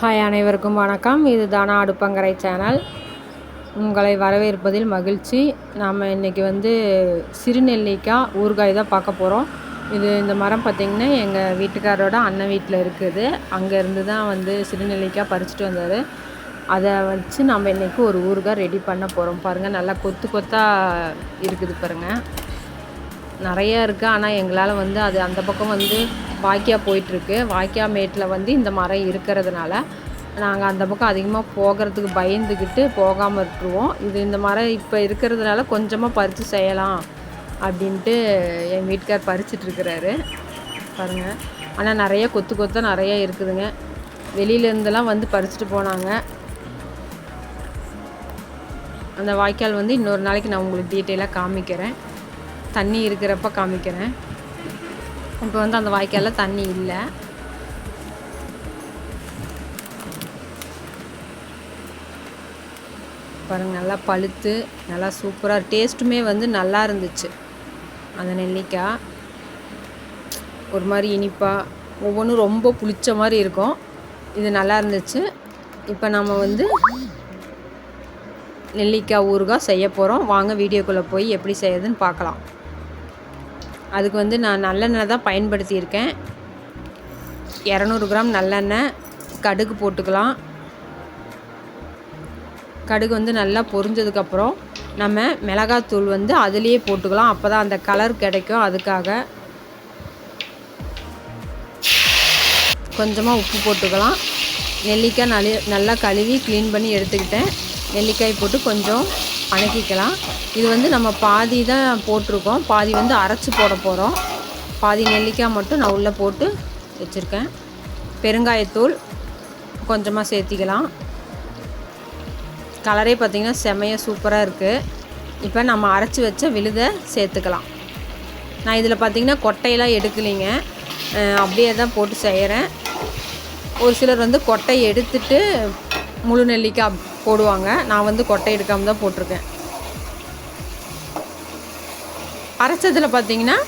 Hi அனைவருக்கும் வணக்கம். இது தானா அடுப்பங்கரை சேனல். உங்களை வரவேற்பதில் மகிழ்ச்சி. நாம் இன்றைக்கி வந்து சிறுநெல்லிக்காய் ஊறுகாய் தான் பார்க்க போகிறோம் இது இந்த மரம் பார்த்திங்கன்னா எங்கள் வீட்டுக்காரோட அண்ணன் வீட்டில் இருக்குது. அங்கேருந்து தான் வந்து சிறுநெல்லிக்காய் பறிச்சுட்டு வந்தார். அதை வச்சு நம்ம இன்றைக்கி ஒரு ஊறுகாய் ரெடி பண்ண போகிறோம் பாருங்கள் நல்லா கொத்து கொத்தாக இருக்குது பாருங்கள் நிறையா இருக்குது ஆனால் எங்களால் வந்து அது அந்த பக்கம் வந்து வாய்க்கா போயிட்டுருக்கு. வாய்க்கா மேட்டில் வந்து இந்த மரம் இருக்கிறதுனால நாங்கள் அந்த பக்கம் அதிகமாக போகிறதுக்கு பயந்துக்கிட்டு போகாமல் விட்டுருவோம். இது இந்த மரம் இப்போ இருக்கிறதுனால கொஞ்சமாக பறித்து செய்யலாம் அப்படின்ட்டு என் வீட்டுக்கார் பறிச்சிட்ருக்கிறாரு பாருங்கள் ஆனால் நிறைய கொத்து கொத்தாக நிறையா இருக்குதுங்க. வெளியிலேருந்துலாம் வந்து பறிச்சுட்டு போனாங்க. அந்த வாய்க்கால் வந்து இன்னொரு நாளைக்கு நான் உங்களுக்கு டீட்டெயிலாக காமிக்கிறேன். தண்ணி இருக்கிறப்ப காமிக்கிறேன். இப்போ வந்து அந்த வாய்க்காலில் தண்ணி இல்லை. பாருங்கள் நல்லா பழுத்து நல்லா சூப்பராக டேஸ்ட்டுமே வந்து நல்லா இருந்துச்சு. அந்த நெல்லிக்காய். ஒரு மாதிரி இனிப்பாக ஒவ்வொன்றும் ரொம்ப புளிச்ச மாதிரி இருக்கும். இது நல்லா இருந்துச்சு. இப்போ நம்ம வந்து நெல்லிக்காய் ஊறுகாய் செய்ய போகிறோம் வாங்க வீடியோக்குள்ளே போய் எப்படி செய்யுதுன்னு பார்க்கலாம். அதுக்கு வந்து நான் நல்லெண்ணெய் தான் பயன்படுத்தியிருக்கேன். இரநூறு கிராம் நல்லெண்ணெய் கடுகு போட்டுக்கலாம். கடுகு வந்து நல்லா பொரிஞ்சதுக்கப்புறம் நம்ம மிளகாத்தூள் வந்து அதுலேயே போட்டுக்கலாம். அப்போ தான் அந்த கலர் கிடைக்கும். அதுக்காக கொஞ்சமாக உப்பு போட்டுக்கலாம். நெல்லிக்காய் நல்ல நல்லா கழுவி க்ளீன் பண்ணி எடுத்துக்கிட்டேன். நெல்லிக்காய் போட்டு கொஞ்சம் வணக்கிக்கலாம் இது வந்து நம்ம பாதி தான் போட்டிருக்கோம். பாதி வந்து அரைச்சி போட போகிறோம் பாதி நெல்லிக்காய் மட்டும் நான் உள்ளே போட்டு வச்சுருக்கேன். பெருங்காயத்தூள் கொஞ்சமாக சேர்த்திக்கலாம். கலரே பார்த்திங்கன்னா செமையாக சூப்பராக இருக்குது இப்போ நம்ம அரைச்சி வச்ச விழுதை சேர்த்துக்கலாம். நான் இதில் பார்த்திங்கன்னா கொட்டையெல்லாம் எடுக்கலைங்க. அப்படியே தான் போட்டு செய்கிறேன் ஒரு சிலர் வந்து கொட்டை எடுத்துட்டு முழு நெல்லிக்காய் போடுவாங்க. நான் வந்து கொட்டை எடுக்காமல் தான் போட்டிருக்கேன். அரைச்சதில் பார்த்தீங்கன்னா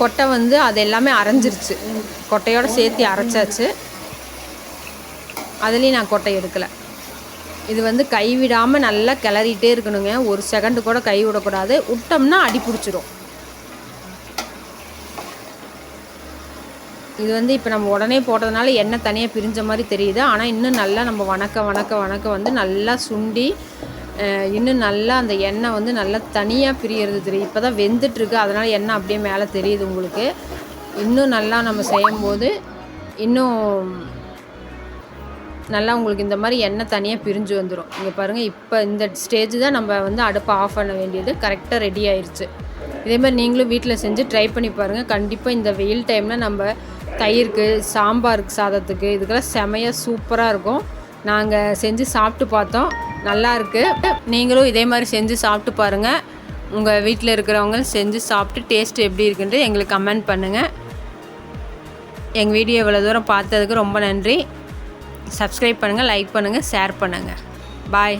கொட்டை வந்து அது எல்லாமே அரைஞ்சிருச்சு. கொட்டையோடு சேர்த்து அரைச்சாச்சு. அதுலேயும் நான் கொட்டை எடுக்கலை. இது வந்து கைவிடாமல் நல்லா கிளறிட்டே இருக்கணுங்க. ஒரு செகண்டு கூட கை விடக்கூடாது. விட்டோம்னா அடி பிடிச்சிரும். இது வந்து இப்போ நம்ம உடனே போட்டதுனால எண்ணெய் தனியாக பிரிஞ்ச மாதிரி தெரியுது. ஆனால் இன்னும் நல்லா நம்ம வணக்க வணக்க வணக்க வந்து நல்லா சுண்டி இன்னும் நல்லா அந்த எண்ணெய் வந்து நல்லா தனியாக பிரியறது தெரியும் இப்போ தான் வெந்துட்டுருக்கு. அதனால் எண்ணெய் அப்படியே மேலே தெரியுது உங்களுக்கு. இன்னும் நல்லா நம்ம செய்யும்போது இன்னும் நல்லா உங்களுக்கு இந்த மாதிரி எண்ணெய் தனியாக பிரிஞ்சு வந்துடும் இங்கே பாருங்கள் இப்போ இந்த ஸ்டேஜ் தான் நம்ம வந்து அடுப்பை ஆஃப் பண்ண வேண்டியது. கரெக்டாக ரெடி ஆயிடுச்சு இதே மாதிரி நீங்களும் வீட்டில் செஞ்சு ட்ரை பண்ணி பாருங்கள் கண்டிப்பாக இந்த வெயில் டைமில் நம்ம தயிருக்கு சாம்பாருக்கு சாதத்துக்கு இதுக்கெல்லாம் செமையாக சூப்பராக இருக்கும். நாங்கள் செஞ்சு சாப்பிட்டு பார்த்தோம். நல்லா இருக்குது நீங்களும் இதே மாதிரி செஞ்சு சாப்பிட்டு பாருங்கள் உங்கள் வீட்டில் இருக்கிறவங்க செஞ்சு சாப்பிட்டு டேஸ்ட் எப்படி இருக்குன்ட்டு எங்களுக்கு கமெண்ட் பண்ணுங்கள் எங்கள் வீடியோ இவ்வளோ தூரம் பார்த்ததுக்கு ரொம்ப நன்றி. சப்ஸ்கிரைப் பண்ணுங்கள் லைக் பண்ணுங்கள் ஷேர் பண்ணுங்கள் பாய்